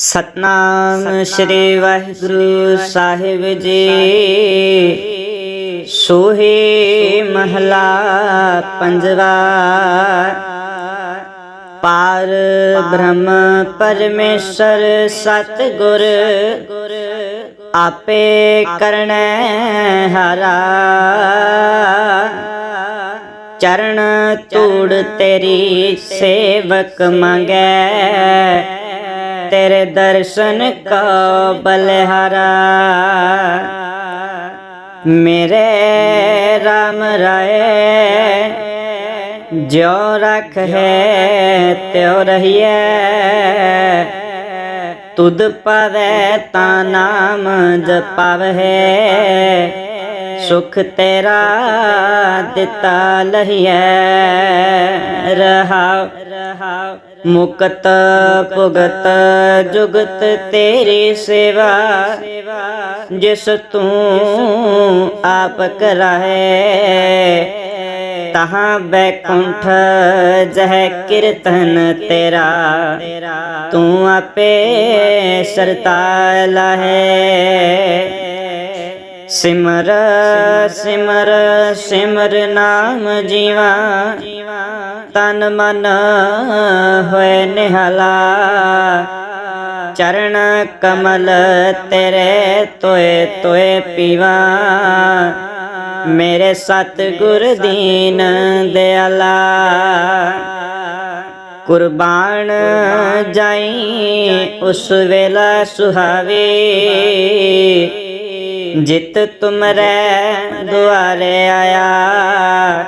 ਸਤਨਾਮ ਸ੍ਰੀ ਵਾਹਿਗੁਰੂ ਸਾਹਿਬ ਜੀ। ਸੋਹੇ ਮਹਲਾ ਪੰਜਵਾ। ਪਾਰ ਬ੍ਰਹਮ ਪਰਮੇਸ਼ਰ ਸਤਿਗੁਰ ਆਪੇ ਕਰਣੈ ਹਾਰਾ। ਚਰਨ ਧੂੜ ਤੇਰੀ ਸੇਵਕ ਮੰਗੈ। ਤੇਰੇ ਦਰਸ਼ਨ ਕੋ ਬਲਿਹਾਰਾ। ਮੇਰੇ RAM ਰਾਏ ਜਿਉ ਰਖ ਹੈ ਤਿਉ ਰਹੀਐ। ਤੁਧ ਪਾਵੈ ਤਾ ਨਾਮ ਜਪਾਵਹਿ। ਸੁਖ ਤੇਰਾ ਦਿੱਤਾ ਲਹੀਐ। ਰਹਾ ਰਹਾਉ ਮੁਕਤ ਭੁਗਤ ਜੁਗਤ ਤੇਰੀ ਸੇਵਾ। ਜਿਸ ਤੂੰ ਆਪ ਕਰਾਏ ਤਹਾਂ ਬੈਕੁੰਠ ਜਹ ਕੀਰਤਨ ਤੇਰਾ। ਤੂੰ ਆਪੇ ਸਰਤਾ ਲਹੈ। ਸਿਮਰ ਸਿਮਰ ਸਿਮਰ ਨਾਮ ਜੀਵਾ। ਤਨ ਮਨ ਹੋਏ ਨਿਹਲਾ। ਚਰਨ ਕਮਲ ਤੇਰੇ ਤੋਏ ਤੋਏ ਪੀਵਾ। ਮੇਰੇ ਸਤਿਗੁਰ ਦੀਨ ਦਿਆਲਾ। ਕੁਰਬਾਨ ਜਾਈ ਉਸ ਵੇਲਾ ਸੁਹਾਵੇ। ਜਿਤ ਤੁਮਰੇ ਦੁਆਰੇ ਆਇਆ।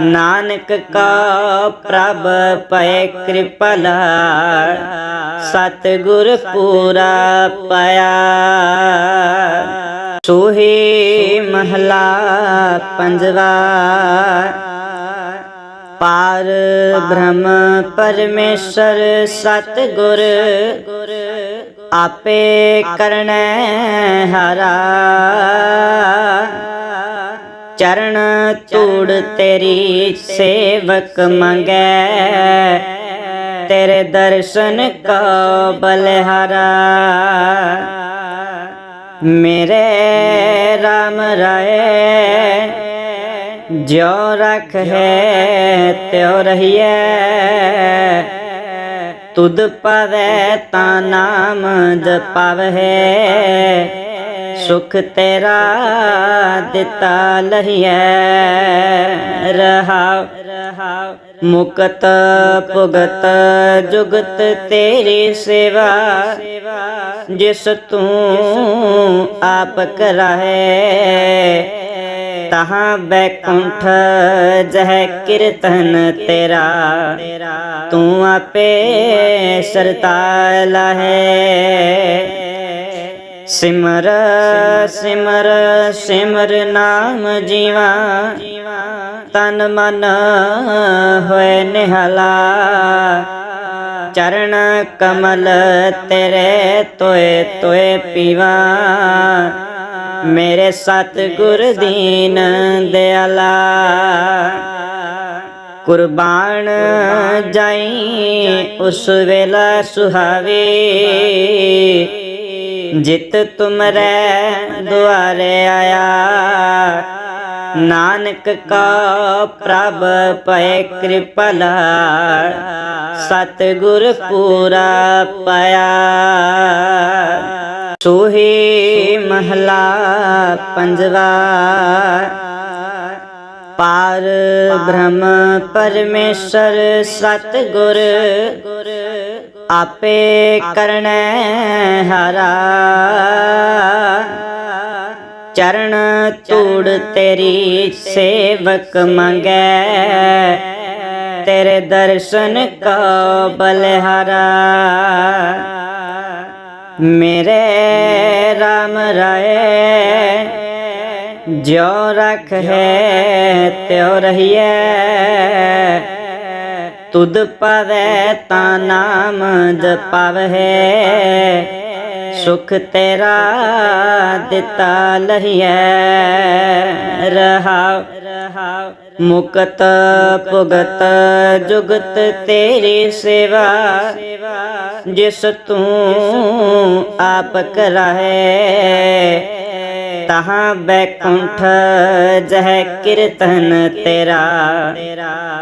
ਨਾਨਕ ਕਾ ਪ੍ਰਭ ਪਏ ਕਿਰਪਾਲਾ ਸਤਿਗੁਰ ਪੂਰਾ ਪਾਇਆ। ਸੋਹੀ ਮਹਲਾ ਪੰਜਵਾ, ਪਾਰ ਬ੍ਰਹਮ ਪਰਮੇਸ਼ਰ ਸਤਿਗੁਰ ਆਪੇ ਕਰਣੈ ਹਾਰਾ। ਚਰਨ ਧੂੜ ਤੇਰੀ ਸੇਵਕ ਮੰਗੈ। ਤੇਰੇ ਦਰਸ਼ਨ ਕੋ ਬਲਿਹਾਰਾ। ਮੇਰੇ RAM ਰਾਏ, ਜਿਉ ਰਖ ਹੈ ਤਿਉ ਰਹੀਐ। ਤੁਧ ਪਵੈ ਤਾ ਨਾਮ ਜਪਾਵਹਿ ਸੁਖ ਤੇਰਾ ਦਿੱਤਾ ਲਹੀਐ। ਰਹਾਉ ਰਹਾਉ ਮੁਕਤ ਭੁਗਤ ਜੁਗਤ ਤੇਰੀ ਸੇਵਾ। ਜਿਸ ਤੂੰ ਆਪ ਕਰਾਏ ਤਹਾਂ ਬੈਕੁੰਠ ਜਹ ਕੀਰਤਨ ਤੇਰਾ। ਤੂੰ ਆਪੇ ਸਰਤਾ ਲਾਹੇ ਸਿਮਰ ਸਿਮਰ ਸਿਮਰ ਨਾਮ ਜੀਵਾ। ਤਨ ਮਨ ਹੋਏ ਨਿਹਲਾ। ਚਰਨ ਕਮਲ ਤੇਰੇ ਤੋਏ ਤੋਏ ਪੀਵਾ। ਮੇਰੇ ਸਤਿਗੁਰ ਦੀਨ ਦਿਆਲਾ ਕੁਰਬਾਨ ਜਾਈ ਉਸ ਵੇਲਾ ਸੁਹਾਵੇ। ਜਿਤ ਤੁਮਰੇ ਦੁਆਰੇ ਆਇਆ। ਨਾਨਕ ਕਾ ਪ੍ਰਭ ਪਏ ਕਿਰਪਾਲਾ ਸਤਿਗੁਰ ਪੂਰਾ ਪਾਇਆ। ਸੋਹੇ ਮਹਲਾ ਪੰਜਵਾ। ਪਾਰ ਬ੍ਰਹਮ ਪਰਮੇਸ਼ਰ ਸਤਿਗੁਰ, ਆਪੇ ਕਰਣੈ ਹਰਾ। ਚਰਨ ਧੂੜ ਤੇਰੀ ਸੇਵਕ ਮੰਗੈ, ਤੇਰੇ ਦਰਸ਼ਨ ਕੋ ਬਲਿਹਾਰਾ। ਮੇਰੇ RAM ਰਾਏ, ਜਿਉ ਰਖ ਹੈ ਤਿਉ ਰਹੀਐ। ਤੁਧ ਪਾਵੈ ਤਾ ਨਾਮ ਜਪਾਵਹਿ ਸੁਖ ਤੇਰਾ ਦਿੱਤਾ ਲਹੀਐ। ਰਹਾਉ। ਰਹਾਉ ਮੁਕਤ ਭੁਗਤ ਜੁਗਤ ਤੇਰੀ ਸੇਵਾ ਜਿਸ ਤੂੰ ਆਪ ਕਰਾਹੇ ਤਹਾਂ ਬੈਕੁੰਠ ਜਹ ਕੀਰਤਨ ਤੇਰਾ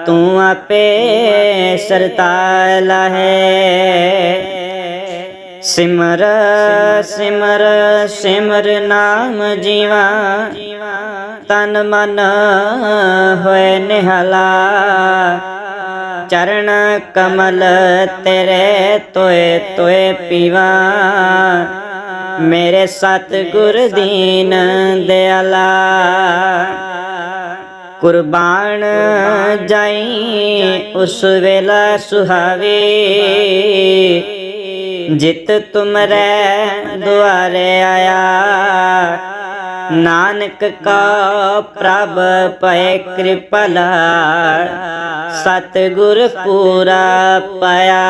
ਤੂੰ ਆਪੇ ਸਰਤਾਲ ਹੈ ਸਿਮਰ ਸਿਮਰ ਸਿਮਰ ਨਾਮ ਜੀਵਾ ਤਨ ਮਨ ਹੋਏ ਨਿਹਲਾ, ਚਰਨ ਕਮਲ ਤੇਰੇ ਤੋਏ ਤੋਏ ਪੀਵਾ। ਮੇਰੇ ਸਤ ਗੁਰ ਦੀਨ ਦਿਆਲਾ, ਕੁਰਬਾਨ ਜਾਈ ਉਸ ਵੇਲਾ ਸੁਹਾਵੇ। ਜਿਤ ਤੁਮਰੇ ਦੁਆਰੇ ਆਇਆ ਨਾਨਕ ਕਾ ਪ੍ਰਭ ਪਏ ਕਿਰਪਾਲ ਸਤ ਗੁਰ ਪੂਰਾ ਪਾਇਆ।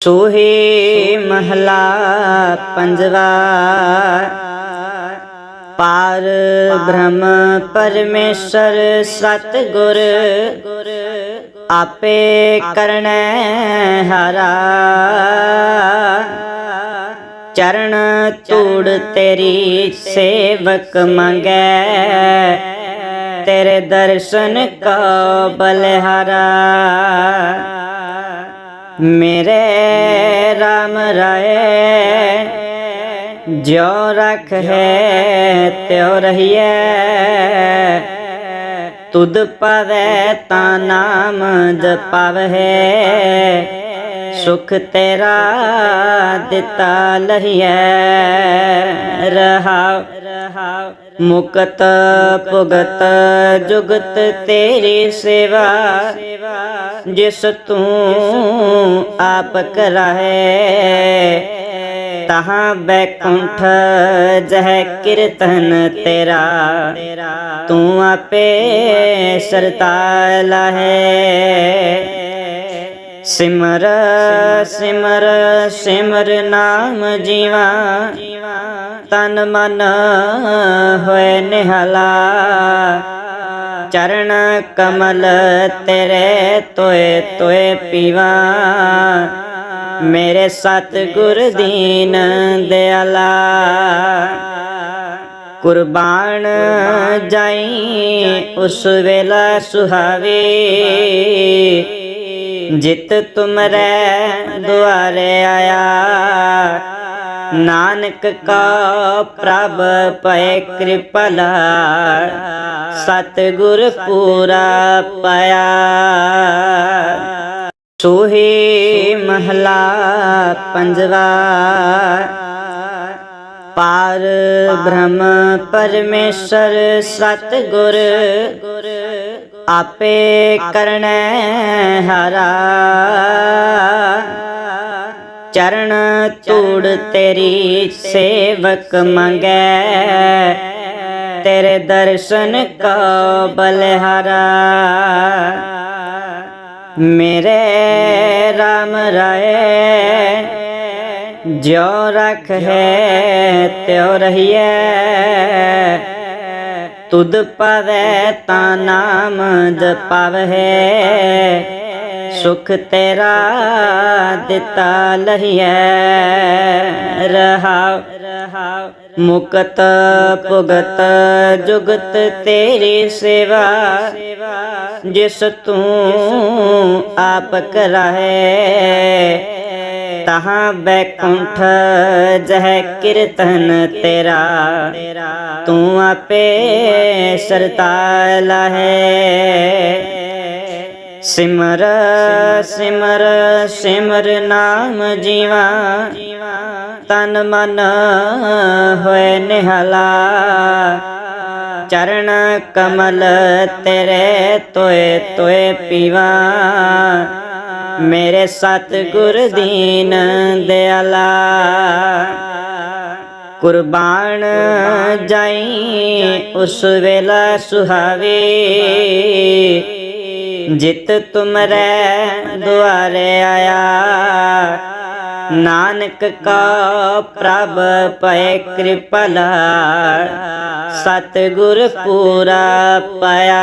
ਸੋਹੇ ਮਹਲਾ ਪੰਜਵਾ, ਪਾਰ ਬ੍ਰਹਮ ਪਰਮੇਸ਼ਰ ਸਤ ਗੁਰ ਆਪੇ ਕਰਨੈ ਹਰਾ। ਚਰਨ ਧੂੜ ਤੇਰੀ ਸੇਵਕ ਮੰਗੈ। ਤੇਰੇ ਦਰਸ਼ਨ ਕਾ ਬਲਿਹਾਰਾ। ਮੇਰੇ RAM ਰਾਏ, ਜਿਉ ਰਖ ਹੈ, ਤਿਉ ਰਹੀਐ। ਤੁਧ ਪਾਵੈ ਤਾ ਨਾਮ ਜਪਾਵਹਿ ਸੁਖ ਤੇਰਾ ਦਿੱਤਾ ਲਹੀਐ। ਰਹਾਉ ਰਹਾਉ ਮੁਕਤ ਭੁਗਤ ਜੁਗਤ ਤੇਰੀ ਸੇਵਾ। ਜਿਸ ਤੂੰ ਆਪ ਕਰਾਹੇ, ਤਹਾਂ ਬੈਕੁੰਠ ਜਹ ਕੀਰਤਨ ਤੇਰਾ। ਤੂੰ ਆਪੇ ਸਰਤਾਲ ਹੈ ਸਿਮਰ ਸਿਮਰ ਸਿਮਰ ਨਾਮ ਜੀਵਾ। ਤਨ ਮਨ ਹੋਏ ਨਿਹਲਾ। ਚਰਨ ਕਮਲ ਤੇਰੇ ਤੋਏ ਤੋਏ ਪੀਵਾ। ਮੇਰੇ ਸਤ ਗੁਰ ਦੀਨ ਦਿਆਲਾ। ਕੁਰਬਾਨ ਜਾਈ ਉਸ ਵੇਲਾ ਸੁਹਾਵੇ। ਜਿਤ ਤੁਮਰੇ, ਦੁਆਰੇ ਆਇਆ। ਨਾਨਕ ਕਾ ਪ੍ਰਭ ਪਏ ਕਿਰਪਾਲ ਸਤ ਗੁਰ ਪੂਰਾ ਪਾਇਆ। ਸੋਹੇ ਮਹਲਾ ਪੰਜਵਾ, ਪਾਰ ਬ੍ਰਹਮ ਪਰਮੇਸ਼ਰ ਸਤ ਗੁਰ ਆਪੇ ਕਰਨੈ ਹਾਰਾ। ਚਰਨ ਤੂੜ ਤੇਰੀ ਸੇਵਕ ਮੰਗੈ। ਤੇਰੇ ਦਰਸ਼ਨ ਕਾ ਬਲਿਹਾਰਾ। ਮੇਰੇ RAM ਰਾਏ, ਜਿਉ ਰਖ ਹੈ ਤਿਉ ਰਹੀਐ। ਤੁਧ ਪਵੈ ਤਾਂ ਨਾਮ ਜਪਾਵਹਿ ਸੁਖ ਤੇਰਾ ਦਿੱਤਾ ਲਹੀਐ। ਰਹਾਉ ਰਹਾਉ ਮੁਕਤ ਭੁਗਤ ਜੁਗਤ ਤੇਰੀ ਸੇਵਾ। ਜਿਸ ਤੂੰ ਆਪ ਕਰਾਹੇ। ਤਹਾਂ ਬੈਕੁੰਠ ਜਹ ਕੀਰਤਨ ਤੇਰਾ। ਤੂੰ ਆਪੇ ਸਰਤਾਲ ਹੈ। ਸਿਮਰ ਸਿਮਰ ਸਿਮਰ ਨਾਮ ਜੀਵਾ। ਤਨ ਮਨ ਹੋਏ ਨਿਹਲਾ। ਚਰਨ ਕਮਲ ਤੇਰੇ ਤੋਏ ਤੋਏ ਪੀਵਾ। ਮੇਰੇ ਸਤ ਗੁਰ ਦੀਨ ਦਿਆਲਾ ਕੁਰਬਾਨ ਜਾਈ ਉਸ ਵੇਲਾ ਸੁਹਾਵੇ। ਜਿਤ ਤੁਮਰੇ ਦੁਆਰੇ ਆਇਆ। ਨਾਨਕ ਕਾ ਪ੍ਰਭ ਪਏ ਕਿਰਪਾਲ ਸਤਿਗੁਰ ਪੂਰਾ ਪਾਇਆ।